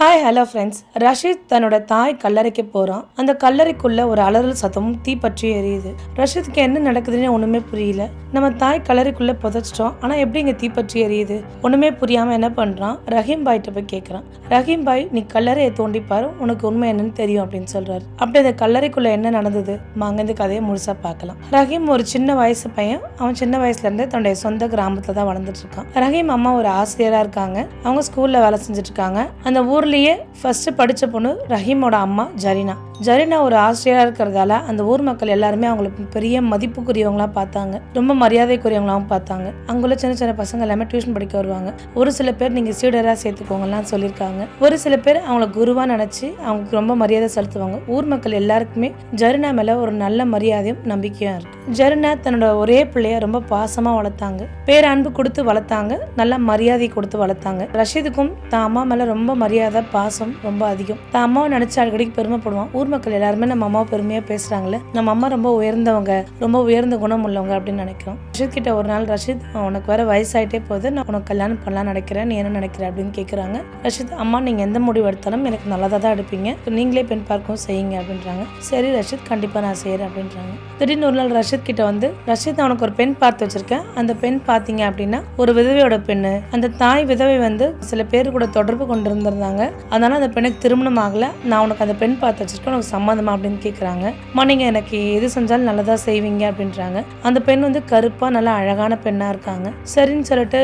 Hi hello friends Rashid தன்னோட தாய் கல்லறைக்கு போகிறான் அந்த கல்லறைக்குள்ள ஒரு அலறல் சத்தமும் தீப்பற்றி எரியுது. ரஷீத்துக்கு என்ன நடக்குதுன்னு ஒன்றுமே புரியல. நம்ம தாய் கல்லறைக்குள்ள புதைச்சிட்டோம். ஆனால் எப்படி இங்கே தீப்பற்றி எரியுது? ஒன்றுமே புரியாமல் என்ன பண்ணுறான் ரஹீம் பாய்கிட்ட போய் கேட்குறான் ரஹீம் பாய் நீ கல்லறையை தோண்டிப்பாரு உனக்கு உண்மை என்னன்னு தெரியும் அப்படின்னு சொல்கிறார் அப்படி அந்த கல்லறைக்குள்ள என்ன நடந்தது? வாங்க இந்த கதையை முழுசாக பார்க்கலாம். ரஹீம் ஒரு சின்ன வயசு பையன். அவன் சின்ன வயசுலேருந்தே தன்னுடைய சொந்த கிராமத்தில் தான் வளர்ந்துட்டு இருக்கான். ரஹீம் அம்மா ஒரு ஆசிரியராக இருக்காங்க. அவங்க ஸ்கூலில் வேலை செஞ்சுட்டு இருக்காங்க. அந்த ஊர்லயே ஃபர்ஸ்ட் படிச்ச பொண்ணு ரஹீமோட அம்மா ஜரீனா. ஜரீனா ஒரு ஆசிரியராக இருக்கிறதால அந்த ஊர் மக்கள் எல்லாருமே அவங்களுக்கு பெரிய மதிப்புக்குரியவங்களாம் பார்த்தாங்க. ரொம்ப மரியாதைக்குரியவங்களாவும் பார்த்தாங்க. அங்குள்ள சின்ன சின்ன பசங்க எல்லாமே டியூஷன் படிக்க வருவாங்க. ஒரு சில பேர் நீங்க சீடராக சேர்த்துக்கோங்கலாம் சொல்லியிருக்காங்க. ஒரு சில பேர் அவங்கள குருவா நினைச்சு அவங்களுக்கு ரொம்ப மரியாதை செலுத்துவாங்க. ஊர் மக்கள் எல்லாருக்குமே ஜருனா மேல ஒரு நல்ல மரியாதையும் நம்பிக்கையும் இருக்கு. ஜருனா தன்னோட ஒரே பிள்ளைய ரொம்ப பாசமா வளர்த்தாங்க. பேரன்பு கொடுத்து வளர்த்தாங்க. நல்ல மரியாதை கொடுத்து வளர்த்தாங்க. ரஷீதுக்கும் தான் அம்மா மேல ரொம்ப மரியாதை பாசம் ரொம்ப அதிகம். தான் அம்மாவை நினைச்சு அடிக்கடிக்கு பெருமைப்படுவான். ஊர் மக்கள் எல்லாருமே நம்ம அம்மா பெருமையாக பேசுகிறாங்களே நம்ம அம்மா ரொம்ப உயர்ந்தவங்க ரொம்ப உயர்ந்த குணம் உள்ளவங்க அப்படின்னு நினைக்கிறோம். ரஷீத் கிட்ட ஒரு நாள் ரஷீத் உனக்கு வேற வயசாயிட்டே போகுது. நான் உனக்கு கல்யாணம் பண்ணலாம் நினைக்கிறேன். நீ என்ன நினைக்கிற? அப்படின்னு கேட்குறாங்க ரஷீத் அம்மா நீங்கள் எந்த முடிவு எடுத்தாலும் எனக்கு நல்லதாக தான் எடுப்பீங்க. நீங்களே பெண் பார்க்கவும் செய்யுங்க அப்படின்றாங்க. சரி ரஷீத் கண்டிப்பாக நான் செய்கிறேன் அப்படின்றாங்க. திடீர்னு ஒரு நாள் ரஷீத் கிட்ட வந்து ரஷீத் அவனுக்கு ஒரு பெண் பார்த்து வச்சிருக்கேன். அந்த பெண் பார்த்தீங்க அப்படின்னா ஒரு விதவையோட பெண்ணு. அந்த தாய் விதவை வந்து சில பேர் கூட தொடர்பு கொண்டு இருந்திருந்தாங்க அதனால அந்த பெண்ணுக்கு திருமணம் ஆகலை. நான் உனக்கு அந்த பெண் பார்த்து வச்சிருக்கேன். உனக்கு சம்மந்தமா அப்படின்னு கேட்குறாங்க அம்மா நீங்கள் எனக்கு எது செஞ்சாலும் நல்லதாக செய்வீங்க அப்படின்றாங்க. அந்த பெண் வந்து கருப்பாக நல்லா அழகான பெண்ணாக இருக்காங்க. சரின்னு சொல்லிட்டு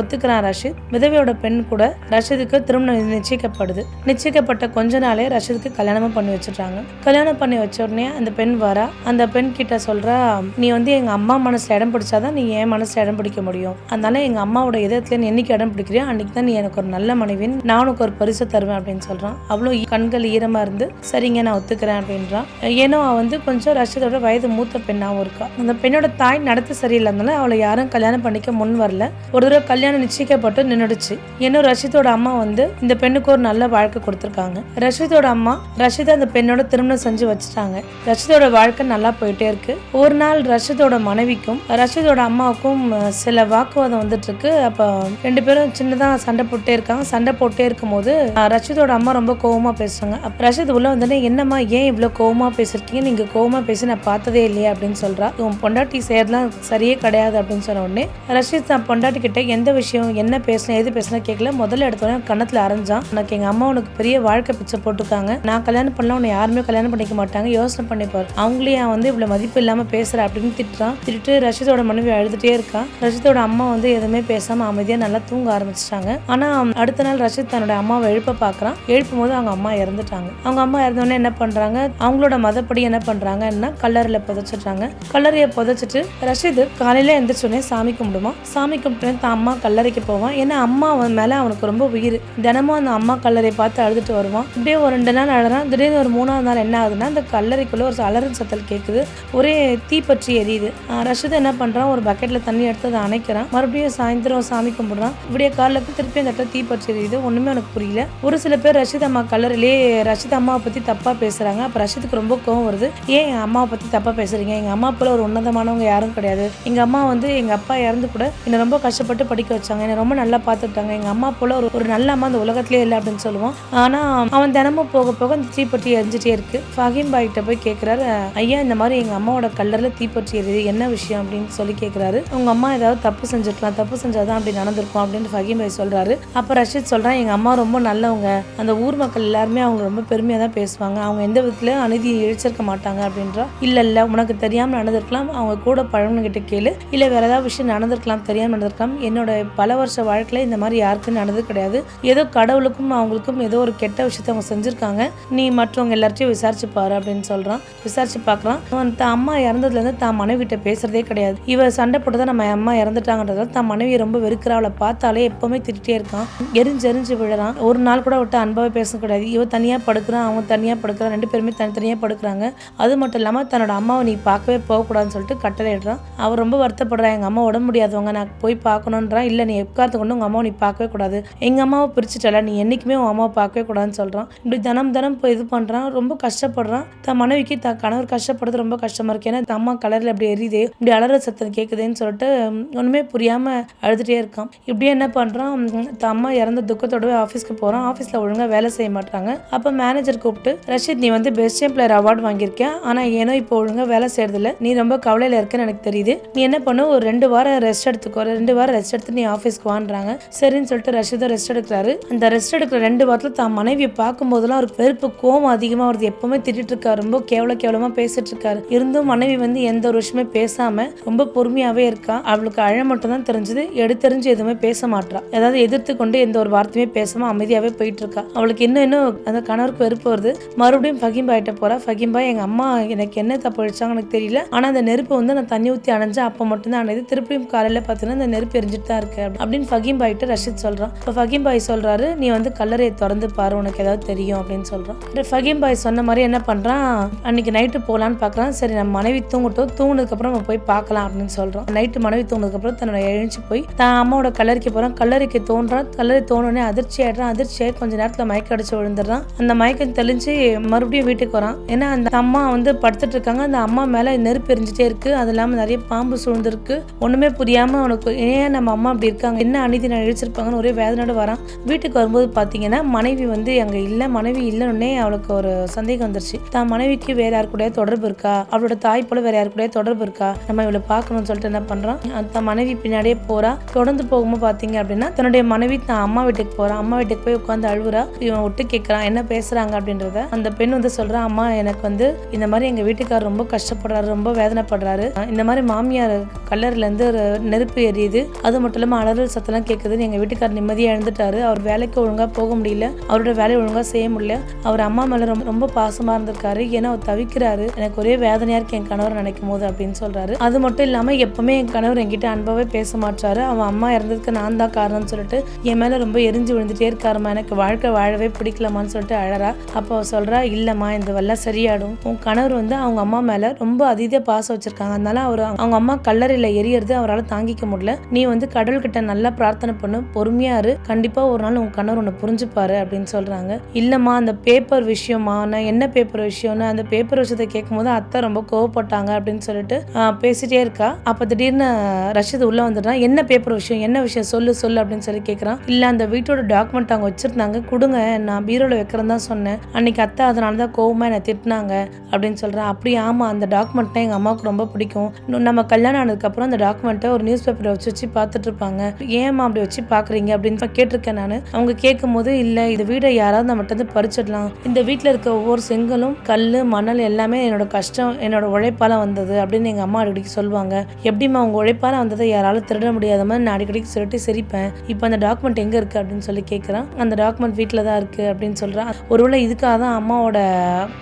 ஒத்துக்கிறான் ரஷித். விதவையோட பெண் கூட ரஷிதுக்கு திருமணம் நிச்சயிக்கப்படுது. நிச்சயிக்கப்பட்ட கொஞ்ச நாளே ரஷிதுக்கு கல்யாணமும் பண்ணி வச்சிடுறாங்க. கல்யாணம் பண்ணி வச்ச உடனே அந்த பெண் வரா. அந்த பெண் கிட்ட சொல்கிறா நீ வந்து எங்கள் அம்மா மனசில் இடம் பிடிச்சாதான் நீ என் மனசில் இடம் பிடிக்க முடியும். அதனால எங்கள் அம்மாவோட இதயத்தில் நீ என்னைக்கு இடம் பிடிக்கிறியோ அன்னைக்கு தான் நீ எனக்கு ஒரு நல்ல மனைவின் நான் உனக்கு ஒரு பரிசு தருவேன் அப்படின்னு சொல்கிறான் அவ்வளோ கண்கள் ஈரமாக இருந்து சரிங்க நான் ஒத்துக்கிறேன் அப்படின்றான். ஏன்னா அவள் வந்து கொஞ்சம் ரஷ்யத்தோட வயது மூத்த பெண்ணாகவும் இருக்கா. அந்த பெண்ணோட தாய் நடத்த சரியில்லாதனால அவளை யாரும் கல்யாணம் பண்ணிக்க முன் வரல. ஒரு தடவை கல்யாணம் நிச்சயிக்கப்பட்டு நின்றுடுச்சு ஏன்னா ரஷீதோட அம்மா வந்து இந்த பெண்ணுக்கு ஒரு நல்ல வாழ்க்கை கொடுத்துருக்காங்க. ரஷீதோட அம்மா ரஷிதா அந்த பெண்ணோட திருமணம் செஞ்சு வச்சுட்டாங்க. ரஷிதோட வாழ்க்கை நல்லா போயிட்டே இருக்கு. ஒரு நாள் ரஷ்யத்தோட மனைவிக்கும் ரஷீதோட அம்மாவுக்கும் சில வாக்குவாதம் வந்துட்டு இருக்கு அப்போ ரெண்டு பேரும் சின்னதாக சண்டை போட்டே இருக்காங்க. சண்டை போட்டே இருக்கும்போது போது ரஷ்யத்தோட அம்மா ரொம்ப கோவமா பேசுறாங்க. அப்ப ரஷித் உள்ள வந்து உடனே என்னம்மா ஏன் இவ்வளோ கோவமாக பேசியிருக்கீங்க நீங்கள் கோவமாக பேசி நான் பார்த்ததே இல்லையா அப்படின்னு சொல்கிறா உன் பொண்டாட்டி செய்யறதுலாம் சரியே கிடையாது அப்படின்னு சொன்ன உடனே ரஷீத் தான் பொண்டாட்டி கிட்ட எந்த விஷயம் என்ன பேசணும் எது பேசணும் கேட்கல. முதல்ல எடுத்தோடனே கணத்தில் அரைஞ்சான். உனக்கு எங்கள் அம்மா உனக்கு பெரிய வாழ்க்கை பிச்சை போட்டுக்காங்க நான் கல்யாணம் பண்ணலாம் உன்னை யாருமே கல்யாணம் பண்ணிக்க மாட்டாங்க. யோசனை பண்ணிப்பார் அவங்களே வந்து இவ்வளோ மதிப்பு இல்லாமல் பேசுகிற அப்படின்னு திட்டுறான். திட்டு ரஷீதோட மனைவி அழுதுட்டே இருக்கான் ரஷிதோட அம்மா வந்து எதுவுமே பேசாமல் அமைதியாக நல்லா தூங்க ஆரம்பிச்சிட்டாங்க. ஆனால் அடுத்த நாள் ரஷீத் தன்னோட அம்மாவை எழுப்ப பார்க்குறான் எழுப்பும் போது அவங்க அம்மா இறந்துட்டாங்க. அவங்க அம்மா இறந்தோடனே என்ன பண்றாங்க? அவங்களோட மதப்படி என்ன பண்றாங்கன்னா கல்லறையில புதைச்சிடுறாங்க. கல்லறையை புதைச்சிட்டு ரஷீது காலையில எந்திரிச்சோடனே சாமி கும்பிடுவான் சாமி கும்பிட்டு தான் அம்மா கல்லறைக்கு போவான். ஏன்னா அம்மா அவன் மேல அவனுக்கு ரொம்ப உயிர். தினமும் அந்த அம்மா கல்லறையை பார்த்து அழுதுட்டு வருவான். இப்படியே ஒரு ரெண்டு நாள் அழறான். திடீர்னு ஒரு மூணாவது நாள் என்ன ஆகுதுன்னா அந்த கல்லறைக்குள்ள ஒரு அலறல் சத்தல் கேட்குது ஒரே தீப்பற்றி எரியுது. ஆஹ் ரஷீத் என்ன பண்றான்? ஒரு பக்கெட்ல தண்ணி எடுத்து அதை அணைக்கிறான். மறுபடியும் சாயந்தரம் சாமி கும்பிடுறான். இப்படியே காலில் திருப்பி அந்த இடத்துல தீப்பற்றி எரியுது. ஒண்ணுமே எனக்கு புரியல. ஒரு சில பேர் ரஷீத் அம்மா கல்லறையிலே ரஷீத் அம்மாவை பத்தி தப்பாக பேசுகிறாங்க அப்போ ரஷித்துக்கு ரொம்ப கோவம் வருது. ஏன் எங்கள் அம்மாவை பற்றி தப்பாக பேசுகிறீங்க எங்கள் அம்மா போல ஒரு உன்னதமானவங்க யாரும் கிடையாது. எங்கள் அம்மா வந்து எங்கள் அப்பா இறந்து கூட என்னை ரொம்ப கஷ்டப்பட்டு படிக்க வச்சாங்க. என்னை ரொம்ப நல்லா பார்த்துக்கிட்டாங்க. எங்கள் அம்மா போல ஒரு ஒரு நல்ல அம்மா அந்த உலகத்திலே இல்லை அப்படின்னு சொல்லுவான். ஆனால் அவன் தினமும் போக போக அந்த தீப்பற்றி எரிஞ்சிட்டே இருக்குது ஃபஹீம் பாய்கிட்ட போய் கேட்குறாரு ஐயா இந்த மாதிரி எங்கள் அம்மாவோட கல்லரில் தீப்பற்றி எரியுது. என்ன விஷயம்? அப்படின்னு சொல்லி கேட்குறாரு உங்கள் அம்மா ஏதாவது தப்பு செஞ்சிருக்கலாம். தப்பு செஞ்சால் தான் அப்படி நடந்திருக்கும். அப்படின்னு ஃபஹீம் பாய் சொல்கிறாரு அப்போ ரஷித் சொல்கிறான் எங்கள் அம்மா ரொம்ப நல்லவங்க. அந்த ஊர் மக்கள் எல்லாருமே அவங்க ரொம்ப பெருமையாக தான் பேசுவாங்க. அவங்க எந்த விதத்தில் அநீதி இழிச்சிருக்க மாட்டாங்க அப்படின்றா? இல்லை இல்லை உனக்கு தெரியாமல் நடந்திருக்கலாம். அவங்க கூட பழகுனகிட்ட கேளு. இல்லை வேற ஏதாவது விஷயம் நடந்திருக்கலாம் தெரியாமல் நடந்திருக்கலாம். என்னோட பல வருஷ வாழ்க்கையில் இந்த மாதிரி யாருக்கும் நடந்தது கிடையாது. ஏதோ கடவுளுக்கும் அவங்களுக்கும் ஏதோ ஒரு கெட்ட விஷயத்த அவங்க செஞ்சுருக்காங்க. நீ மற்றவங்க எல்லார்ட்டையும் விசாரிச்சு பாரு அப்படின்னு சொல்கிறான் விசாரிச்சு பார்க்குறான் அவன் தான் அம்மா இறந்ததுலேருந்து தான் மனைவிட்ட பேசுகிறதே கிடையாது. இவ சண்டை போட்டு தான் நம்ம அம்மா இறந்துட்டாங்கன்றதால தான் மனைவியை ரொம்ப வெறுக்கிறா. அவளை பார்த்தாலே எப்போவுமே திட்டிகிட்டே இருக்கான். எரிஞ்சு எரிஞ்சு விழுறான். ஒரு நாள் கூட விட்டு அன்பாவே பேச கிடையாது இவ தனியாக படுக்கிறான். அவன் தனியாக தனித்தனியாக படுக்கிறான். ரெண்டு பேருமே தனித்தனியாக படுக்கிறாங்க. அது மட்டும் இல்லாமல் தன்னோட அம்மாவை நீ பார்க்கவே போகக்கூடாதுன்னு சொல்லிட்டு கட்டளை இடுறான். அவர் ரொம்ப வருத்தப்படுறான். எங்கள் அம்மா உடம்பு முடியாதவங்க நான் போய் பார்க்கணுன்றான் இல்லை நீ எக்காரத்து கொண்டு உங்கள் அம்மாவை நீ பார்க்கவே கூடாது. எங்கள் அம்மாவை பிரிச்சுட்டல. நீ என்றைக்குமே உங்கள் அம்மாவை பார்க்கவே கூடாதுன்னு சொல்கிறான் இப்படி தினம் தினம் போய் இது பண்ணுறான் ரொம்ப கஷ்டப்படுறான். தன் மனைவிக்கு தன் கணவர் கஷ்டப்படுறது ரொம்ப கஷ்டமாக இருக்கு. ஏன்னா தன் அம்மா கலரில் இப்படி எரியுது. இப்படி அலற சத்தம் கேட்குதுன்னு சொல்லிட்டு ஒன்றுமே புரியாமல் அழுதுகிட்டே இருக்கான். இப்படியே என்ன பண்ணுறான் தன் அம்மா இறந்த துக்கத்தோடவே ஆஃபீஸ்க்கு போகிறான் ஆஃபீஸில் ஒழுங்காக வேலை செய்ய மாட்டாங்க. அப்போ மேனேஜர் கூப்பிட்டு ரஷீத் நீ வந்து பெஸ்ட் எம்ப்ளாயர் அவார்டு வாங்கியிருக்க ஆனால் ஏனோ இப்போ ஒழுங்காக வேலை செய்யறதில்ல நீ ரொம்ப கவலையில் இருக்கன்னு எனக்கு தெரியுது. நீ என்ன பண்ணு ஒரு ரெண்டு வாரம் ரெஸ்ட் எடுத்துக்கோ. ரெண்டு வாரம் ரெஸ்ட் எடுத்து நீ ஆஃபீஸ்க்கு வாங்குறாங்க சரின்னு சொல்லிட்டு ரஷீதா ரெஸ்ட் எடுக்கிறாரு. அந்த ரெஸ்ட் எடுக்கிற ரெண்டு வாரத்தில் தான் மனைவியை பார்க்கும்போதெல்லாம் ஒரு வெறுப்பு கோவம் அதிகமாக வருது. எப்பவுமே திட்டிட்டு இருக்காரு. ரொம்ப கேவல கேவலமாக பேசிட்டு இருக்காரு. இருந்தும் மனைவி வந்து எந்த ஒரு விஷயமே பேசாம ரொம்ப பொறுமையாவே இருக்கா? அவளுக்கு அழ மட்டும் தான் தெரிஞ்சது எடுத்தெறிஞ்சு எதுவுமே பேச மாட்றா. ஏதாவது எதிர்த்து கொண்டு எந்த ஒரு வார்த்தையுமே பேசாம அமைதியாவே போயிட்டு இருக்கா. அவளுக்கு இன்னும் இன்னும் அந்த கணவருக்கு வெறுப்பு வருது. மறுபடியும் ஃபகீம் போகிறா போறா. எங்கள் அம்மா எனக்கு என்ன தப்பு அழிச்சாங்க எனக்கு தெரியல. ஆனால் அந்த நெருப்பை வந்து நான் தண்ணி ஊற்றி அணைஞ்சேன். அப்போ மட்டும்தான் அணைது திருப்பியும் காலையில் பார்த்தீங்கன்னா அந்த நெருப்பு எரிஞ்சிட்டு தான் இருக்கு. அப்படின்னு ஃபகீம் பாய்கிட்ட சொல்கிறான் இப்போ ஃபகீம் பாய் நீ வந்து கல்லறையை திறந்து பாரு. உனக்கு ஏதாவது தெரியும். அப்படின்னு சொல்கிறான் அப்புறம் பாய் சொன்ன மாதிரி என்ன பண்ணுறான் அன்னைக்கு நைட்டு போகலான்னு பார்க்குறான் சரி நம்ம மனைவி தூங்கட்டும். தூங்கினதுக்கப்புறம் நம்ம போய் பார்க்கலாம் அப்படின்னு சொல்கிறான் நைட்டு மனைவி தூங்கினதுக்கப்புறம் தன்னோட எழுந்து போய் தான் அம்மாவோட கல்லறைக்கு போகிறான் கல்லறைக்கு தோன்றான். கல்லறை தோணுனே அதிர்ச்சி ஆயிடுறான். அதிர்ச்சியாக கொஞ்சம் நேரத்தில் மயக்க அடிச்சு விழுந்துடுறான். அந்த மயக்கம் தெளிஞ்சு மறுபடியும் வீட்டுக்கு வரான். ஏன்னா அந்த அம்மா வந்து படுத்துட்டு இருக்காங்க. அந்த அம்மா மேலே நெருப்பு எரிஞ்சிட்டே இருக்கு. அது இல்லாமல் நிறைய பாம்பு சூழ்ந்துருக்கு. ஒன்றுமே புரியாமல் அவனுக்கு ஏன் நம்ம அம்மா அப்படி இருக்காங்க? என்ன அநீதி நான் இழிச்சிருப்பாங்கன்னு ஒரே வேதனையோட வரான். வீட்டுக்கு வரும்போது பார்த்தீங்கன்னா மனைவி வந்து அங்கே இல்லை மனைவி இல்லைன்னே அவளுக்கு ஒரு சந்தேகம் வந்துருச்சு. தான் மனைவிக்கு வேற யாரு கூட தொடர்பு இருக்கா? அவளோட தாய் போல வேற யாரு கூட தொடர்பு இருக்கா? நம்ம இவளை பார்க்கணும்னு சொல்லிட்டு என்ன பண்றான்? தன் மனைவி பின்னாடியே போறா. தொடர்ந்து போகும்போது பாத்தீங்க அப்படின்னா தன்னுடைய மனைவி தான் அம்மா வீட்டுக்கு போறான் அம்மா வீட்டுக்கு போய் உட்காந்து அழுவுறா. இவன் விட்டு கேட்கறான் என்ன பேசுறாங்க? அப்படின்றத அந்த பெண் வந்து சொல்றா அம்மா எனக்கு வந்து இந்த மாதிரி எங்க வீட்டுக்காரர் ரொம்ப கஷ்டப்படுறாரு ரொம்ப வேதனைப்படுறாரு. இந்த மாதிரி மாமியார் கல்லறையில இருந்து ஒரு நெருப்பு எரியுது. அது மட்டும் இல்லாம அலறல் சத்தம்லாம் கேட்குதுன்னு எங்க வீட்டுக்காரர் நிம்மதியா எழுந்துட்டாரு. அவர் வேலைக்கு ஒழுங்கா போக முடியல. அவரோட வேலையை ஒழுங்கா செய்ய முடியல. அவர் அம்மா மேல ரொம்ப ரொம்ப பாசமா இருந்திருக்காரு. ஏன்னா அவர் தவிக்கிறாரு. எனக்கு ஒரே வேதனையா இருக்கு என் கணவர் நினைக்கும் போது அப்படின்னு சொல்றாரு. அது மட்டும் இல்லாம எப்பவுமே என் கணவர் என்கிட்ட அன்பாவே பேச மாட்டாரு. அவன் அம்மா இறந்ததுக்கு நான் தான் காரணம்னு சொல்லிட்டு என் மேல ரொம்ப எரிஞ்சு விழுந்துட்டே இருக்காருமா எனக்கு வாழ்க்கை வாழவே பிடிக்கலமான்னு சொல்லிட்டு அழறா. அப்போ சொல்கிறா சொல்றா இல்லம்மா இந்த வெள்ளம் சரியாடும் உன் கணவர் வந்து அவங்க அம்மா மேல ரொம்ப அதீத பாசம் வச்சுருக்காங்க. அதனால அவர் அவங்க அம்மா கல்லறையில் எரியறது அவரால் தாங்கிக்க முடியல. நீ வந்து கடவுள்கிட்ட நல்லா பிரார்த்தனை பண்ணு. பொறுமையாக இரு. கண்டிப்பாக ஒரு நாள் உன் கணவர் உன்னை புரிஞ்சுப்பாரு அப்படின்னு சொல்றாங்க. இல்லைம்மா அந்த பேப்பர் விஷயமா? நான் என்ன பேப்பர் விஷயம்னு? அந்த பேப்பர் விஷயத்தை கேட்கும்போது அத்தை ரொம்ப கோவப்பட்டாங்க அப்படின்னு சொல்லிட்டு பேசிட்டே இருக்கா. அப்போ திடீர்னு ரஷீத் உள்ளே வந்துடுறான் என்ன பேப்பர் விஷயம்? என்ன விஷயம்? சொல்லு சொல்லு அப்படின்னு சொல்லி கேட்குறான் இல்லை அந்த வீட்டோட டாக்குமெண்ட் அவங்க வச்சிருந்தாங்க. கொடுங்க. நான் பீரோவில் வைக்கிறேன் தான் சொன்னேன். அன்னைக்கு அத்தை அதனால தான் கோவமாக என்னை திட்டினாங்க அப்படின்னு சொல்கிறேன் அப்படி ஆமாம் அந்த டாக்குமெண்ட்னா எங்கள் அம்மாவுக்கு ரொம்ப பிடிக்கும். நம்ம கல்யாணம் ஆனதுக்கப்புறம் அந்த டாக்குமெண்ட்டை ஒரு நியூஸ் பேப்பரை வச்சு வச்சு பார்த்துட்டு இருப்பாங்க. ஏம்மா அப்படி வச்சு பார்க்குறீங்க அப்படின்னு கேட்டிருக்கேன் நான். அவங்க கேட்கும் போது இல்ல இந்த வீடை யாராவது நம்மகிட்ட இருந்து பறிச்சிடலாம். இந்த வீட்டில் இருக்க ஒவ்வொரு செங்கலும் கல் மணல் எல்லாமே என்னோட கஷ்டம் என்னோட உழைப்பால் வந்தது அப்படின்னு எங்கள் அம்மா அடிக்கடி சொல்லுவாங்க. எப்படிம்மா அவங்க உழைப்பால் வந்ததை யாராலும் திருட முடியாத மாதிரி நான் அடிக்கடி சொல்லிட்டு சிரிப்பேன். இப்போ அந்த டாக்குமெண்ட் எங்கே இருக்குது அப்படின்னு சொல்லி கேட்குறான் அந்த டாக்குமெண்ட் வீட்டில் தான் இருக்குது அப்படின்னு சொல்கிறான் ஒருவேளை இதுக்காக தான் அம்மாவோட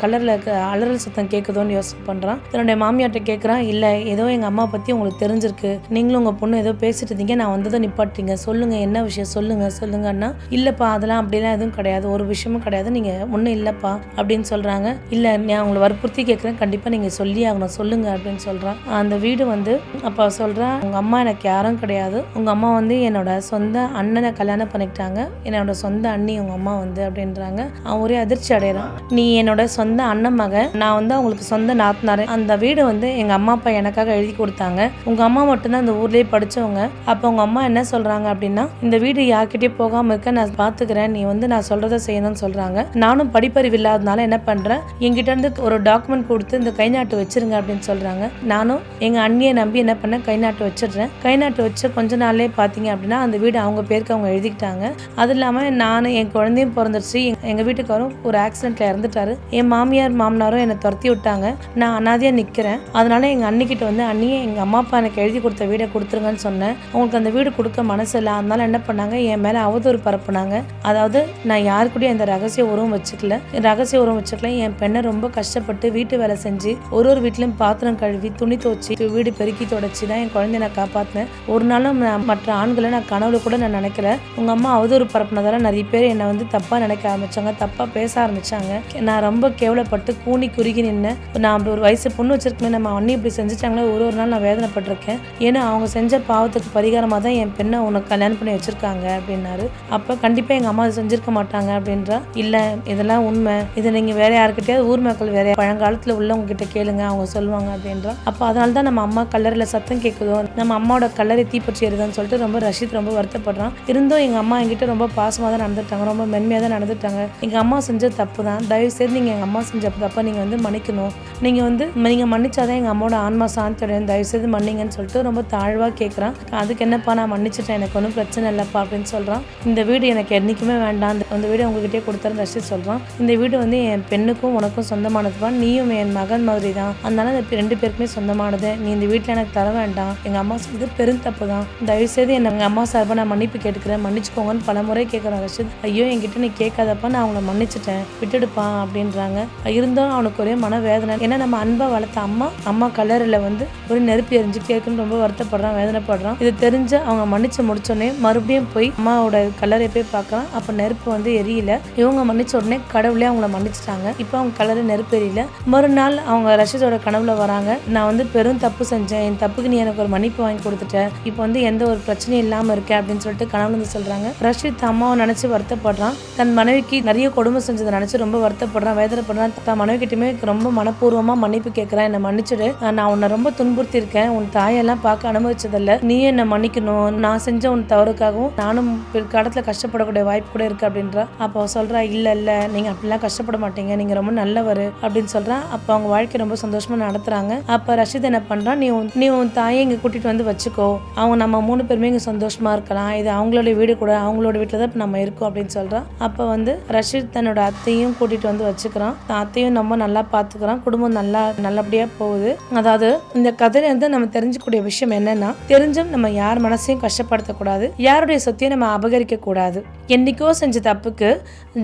கலரில் இருக்க அலறல் சத்தம் கேட்குதோன்னு யோசனை பண்ணுறான் தன்னுடைய மாமியார்ட்ட கேட்குறான் இல்லை ஏதோ எங்கள் அம்மா பற்றி உங்களுக்கு தெரிஞ்சிருக்கு. நீங்களும் உங்கள் பொண்ணு ஏதோ பேசிட்டு இருந்தீங்க நான் வந்ததை நிப்பாட்டிங்க. சொல்லுங்கள் என்ன விஷயம்? சொல்லுங்க சொல்லுங்கன்னா இல்லைப்பா அதெல்லாம் அப்படிலாம் எதுவும் கிடையாது. ஒரு விஷயமும் கிடையாது. நீங்கள் ஒன்றும் இல்லைப்பா அப்படின்னு சொல்கிறாங்க இல்லை நான் உங்களை வற்புறுத்தி கேட்குறேன் கண்டிப்பாக நீங்கள் சொல்லி ஆகணும். சொல்லுங்கள் அப்படின்னு சொல்கிறான் அந்த வீடு வந்து அப்பா சொல்கிறேன் உங்கள் அம்மா எனக்கு யாரும் கிடையாது. உங்கள் அம்மா வந்து என்னோட சொந்த அண்ணனை கல்யாணம் பண்ணிக்கிட்டாங்க. என்னோட சொந்த அண்ணி உங்கள் அம்மா வந்து அப்படின்றாங்க. அவன் ஒரே அதிர்ச்சி அடைகிறான் நீ என்னோட சொந்த அண்ணன் மகன். நான் வந்து அவங்களுக்கு சொந்த நாத்தனார் அந்த வீடு வந்து எங்க அம்மா அப்பா எனக்காக எழுதி கொடுத்தாங்க. உங்க அம்மா மட்டும்தான் அந்த ஊர்லயே படிச்சவங்க. அப்போ உங்க அம்மா என்ன சொல்றாங்க அப்படின்னா இந்த வீடு யார்கிட்டயும் போகாம இருக்க நான் பாத்துக்கிறேன். நீ வந்து நான் சொல்றதை செய்யணும்னு சொல்றாங்க. நானும் படிப்பறிவு இல்லாதனால என்ன பண்றேன்? என்கிட்ட இருந்து ஒரு டாக்குமெண்ட் கொடுத்து இந்த கை நாட்டு வச்சிருங்க அப்படின்னு சொல்றாங்க. நானும் எங்க அண்ணியை நம்பி என்ன பண்ணேன்? கை நாட்டு வச்சிடுறேன். கை நாட்டு வச்ச கொஞ்ச நாள்லயே பாத்தீங்க அப்படின்னா அந்த வீடு அவங்க பேருக்கு அவங்க எழுதிக்கிட்டாங்க. அது இல்லாம நானும் என் குழந்தையும் பிறந்துருச்சு. எங்க- வீட்டுக்காரும் ஒரு ஆக்சிடென்ட்ல இறந்துட்டாரு. என் மாமியார் மாமனாரும் என்னை துரத்தி விட்டாங்க. நான் அனாதையாக நிக்கிறேன். அதனால எங்க அண்ணிக்கிட்ட வந்து அண்ணியே எங்க அம்மா அப்பா எனக்கு எழுதி கொடுத்த வீடை கொடுத்துருங்கன்னு சொன்னேன். உங்களுக்கு அந்த வீடு கொடுக்க மனசு இல்லை. அதனால என்ன பண்ணாங்க? என் மேல அவதூறு பரப்புனாங்க. அதாவது நான் யாருக்கூடயும் அந்த ரகசிய உறவும் வச்சுக்கல. ரகசிய உறவும் வச்சுக்கல. என் பெண்ணை ரொம்ப கஷ்டப்பட்டு வீட்டு வேலை செஞ்சு ஒரு ஒரு வீட்லயும் பாத்திரம் கழுவி துணி துவச்சி வீடு பெருக்கி தொடச்சி தான் என் குழந்தைய நான் காப்பாத்தினேன். ஒரு நாளும் நான் மற்ற ஆண்களை நான் கனவுல கூட நான் நினைக்கல. உங்க அம்மா அவதூறு பரப்புனதால நிறைய பேர் என்னை வந்து தப்பா நினைக்க ஆரம்பிச்சாங்க. தப்பா பேச ஆரம்பிச்சாங்க. செஞ்சுட்டாங்க நான் ரொம்ப கேவலப்பட்டு கூனி குறுகி நின்று நான் அப்படி ஒரு வயசு பொண்ணு வச்சிருக்கேன் நம்ம அண்ணி இப்படி செஞ்சுட்டாங்களே ஒரு ஒரு நாள் நான் வேதனைப்பட்டிருக்கேன். ஏன்னா அவங்க செஞ்ச பாவத்துக்கு பரிகாரமாக தான் என் பெண்ணை உனக்கு கல்யாணம் பண்ணி வச்சிருக்காங்க அப்படின்னாரு. அப்போ கண்டிப்பாக எங்கள் அம்மா அதை செஞ்சிருக்க மாட்டாங்க அப்படின்றா. இல்லை இதெல்லாம் உண்மை. இதை நீங்கள் வேற யாருக்கிட்டயாவது ஊர் மக்கள் வேற பழங்காலத்தில் உள்ளவங்க கிட்ட கேளுங்க அவங்க சொல்லுவாங்க அப்படின்றா. அப்போ அதனால தான் நம்ம அம்மா கல்லறையில் சத்தம் கேட்குதோ நம்ம அம்மாவோட கல்லறை தீப்பற்றி எறிதுன்னு சொல்லிட்டு ரொம்ப ரஷித் ரொம்ப வருத்தப்படுறான். இருந்தும் எங்கள் அம்மா என்கிட்ட ரொம்ப பாசமாக தான் நடந்துட்டாங்க ரொம்ப மென்மையாக தான் நடந்துட்டாங்க. எங்கள் அம்மா செஞ்ச தப்பு தான் தயவுசெய்து நீங்கள் எங்கள் அம்மா செஞ்ச தப்பை நீங்கள் வந்து மன்னிக்கணும். நீங்கள் வந்து நீங்கள் மன்னிச்சாதான் எங்கள் அம்மாவோட ஆன்மா சாந்தி அடையும். தயவு செய்து மன்னிங்கன்னு சொல்லிட்டு ரொம்ப தாழ்வாக கேட்குறான் அதுக்கு என்னப்பா நான் மன்னிச்சிட்டேன். எனக்கு ஒன்றும் பிரச்சனை இல்லைப்பா அப்படின்னு சொல்கிறான் இந்த வீடு எனக்கு என்றைக்குமே வேண்டாம். அந்த- அந்த வீடு உங்ககிட்டே கொடுத்தாரு ரசித்து சொல்கிறான் இந்த வீடு வந்து என் பெண்ணுக்கும் உனக்கும் சொந்தமானதுப்பா நீயும் என் மகன் மாதிரி தான் அதனால இந்த ரெண்டு பேருக்குமே சொந்தமானது. நீ இந்த வீட்டில் எனக்கு தர வேண்டாம். எங்கள் அம்மா செய்து பெரும் தப்பு தான் தயவு செய்து எங்கள் அம்மா சார்பாக நான் மன்னிப்பு கேட்டுக்கிறேன். மன்னிச்சுக்கோங்கன்னு பல முறை கேட்குறேன் ரஷித் ஐயோ என்கிட்ட நீ கேட்காதப்பா நான் அவங்கள மன்னிச்சிட்டேன். விட்டுடுப்பான் அப்படின்றாங்க. இருந்தும் அவனுக்கு ஒரே மனவேதனை. ஏன்னா நம்ம அன்பா வளர்த்த அம்மா அம்மா கலரில் வந்து ஒரு நெருப்பு எரிஞ்சு கேட்குன்னு ரொம்ப வருத்தப்படுறான் வேதனைப்படுறான். இது தெரிஞ்சு அவங்க மன்னிச்சு முடிச்சோடனே மறுபடியும் போய் அம்மாவோட கலரை போய் பார்க்கலாம் அப்போ நெருப்பு வந்து எரியல. இவங்க மன்னிச்ச உடனே கடவுளே அவங்கள மன்னிச்சிட்டாங்க. இப்போ அவங்க கலரு நெருப்பு எரியல. மறுநாள் அவங்க ரஷிதோட கனவுல வராங்க. நான் வந்து பெரும் தப்பு செஞ்சேன். என் தப்புக்கு நீ எனக்கு ஒரு மன்னிப்பு வாங்கி கொடுத்துட்ட. இப்போ வந்து எந்த ஒரு பிரச்சனையும் இல்லாமல் இருக்கேன் அப்படின்னு சொல்லிட்டு கனவுல வந்து சொல்றாங்க. ரஷித் அம்மாவை நினைச்சு வருத்தப்படுறான். தன் மனைவிக்கு நிறைய கொடுமை செஞ்சதை நினைச்சு ரொம்ப வருத்தப்படுறான் வேதனைப்படுறான். தான் மனைவி கிட்டயுமே ரொம்ப மனப்பூர்வமாக மன்னிப்பு கேட்குறான் என்னை மன்னிச்சிடு. நான் உன்னை ரொம்ப துன்புறுத்தி இருக்கேன் உன் தாயெல்லாம் பார்க்க அனுபவிச்சதில்ல நீ என்னை மன்னிக்கணும். நான் செஞ்ச உன் தவறுக்காகவும் நானும் பிற்காலத்தில் கஷ்டப்படக்கூடிய வாய்ப்பு கூட இருக்குது அப்படின்றா. அப்போ சொல்கிறா இல்லை இல்லை. நீங்கள் அப்படிலாம் கஷ்டப்பட மாட்டீங்க. நீங்கள் ரொம்ப நல்லவர் அப்படின்னு சொல்கிறான் அப்போ அவங்க வாழ்க்கை ரொம்ப சந்தோஷமாக நடத்துகிறாங்க அப்போ ரஷித் என்ன பண்ணுறான் நீ உன்- நீ உன் தாயை இங்கே கூட்டிகிட்டு வந்து வச்சுக்கோ. அவங்க நம்ம மூணு பேருமே இங்கே சந்தோஷமாக இருக்கலாம். இது அவங்களோட வீடு கூட. அவங்களோட வீட்டில் தான் இப்போ நம்ம இருக்கோம் அப்படின்னு சொல்கிறான் அப்போ வந்து ரஷித் தன்னோட அத்தையும் கூட்டிட்டு வந்து வச்சுக்கிறான். அத்தையும் ரொம்ப நல்லா பார்த்துக்கிறான் குடும்பம் நல்லா நல்லபடியா போகுது. அதாவது இந்த கதையிலேருந்து நம்ம தெரிஞ்சுக்கூடிய விஷயம் என்னன்னா தெரிஞ்சும் நம்ம யார் மனசையும் கஷ்டப்படுத்தக்கூடாது. யாருடைய சொத்தையும் நம்ம அபகரிக்க கூடாது என்னைக்கோ செஞ்ச தப்புக்கு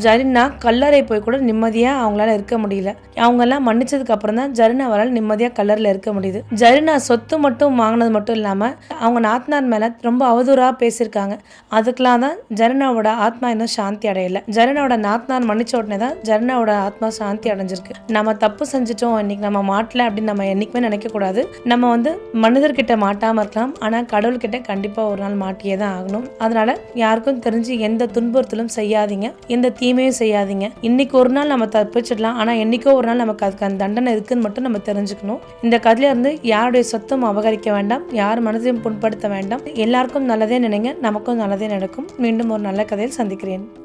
ஜரினா கல்லறை போய் கூட நிம்மதியா அவங்களால இருக்க முடியல. அவங்க எல்லாம் மன்னிச்சதுக்கு அப்புறம் தான் ஜரினாவால் நிம்மதியா கல்லறையில் இருக்க முடியுது. ஜரினா சொத்து மட்டும் வாங்கினது மட்டும் இல்லாம அவங்க நாத்தனார் மேல ரொம்ப அவதூறா பேசியிருக்காங்க. அதுக்கெல்லாம் தான் ஜரினாவோட ஆத்மா இன்னும் சாந்தி அடையல. ஜரினாவோட நாத்தனார் மன்னிச்ச உடனே தான் ஜர்னாவோட ஆத்மா சாந்தி அடைஞ்சிருக்கு. நம்ம தப்பு செஞ்சுட்டோம் இன்னைக்கு நம்ம மாட்டல அப்படின்னு நம்ம என்னைக்குமே நினைக்க கூடாது நம்ம வந்து மனிதர்கிட்ட மாட்டாம இருக்கலாம் ஆனா கடவுள்கிட்ட கண்டிப்பா ஒரு நாள் மாட்டியே தான் ஆகணும். அதனால யாருக்கும் தெரிஞ்சு எந்த துன்புறுத்தலும் செய்யாதீங்க. எந்த தீமையும் செய்யாதீங்க. இன்னைக்கு ஒரு நாள் நம்ம தப்பிச்சிடலாம் ஆனா என்னைக்கோ ஒரு நாள் நமக்கு அதுக்கு அந்த தண்டனை இருக்குன்னு மட்டும் நம்ம தெரிஞ்சுக்கணும். இந்த கதையில இருந்து யாருடைய சொத்தும் அபகரிக்க வேண்டாம் யார் மனதையும் புண்படுத்த வேண்டாம். எல்லாருக்கும் நல்லதே நினைங்க நமக்கும் நல்லதே நடக்கும். மீண்டும் ஒரு நல்ல கதையில் சந்திக்கிறேன்.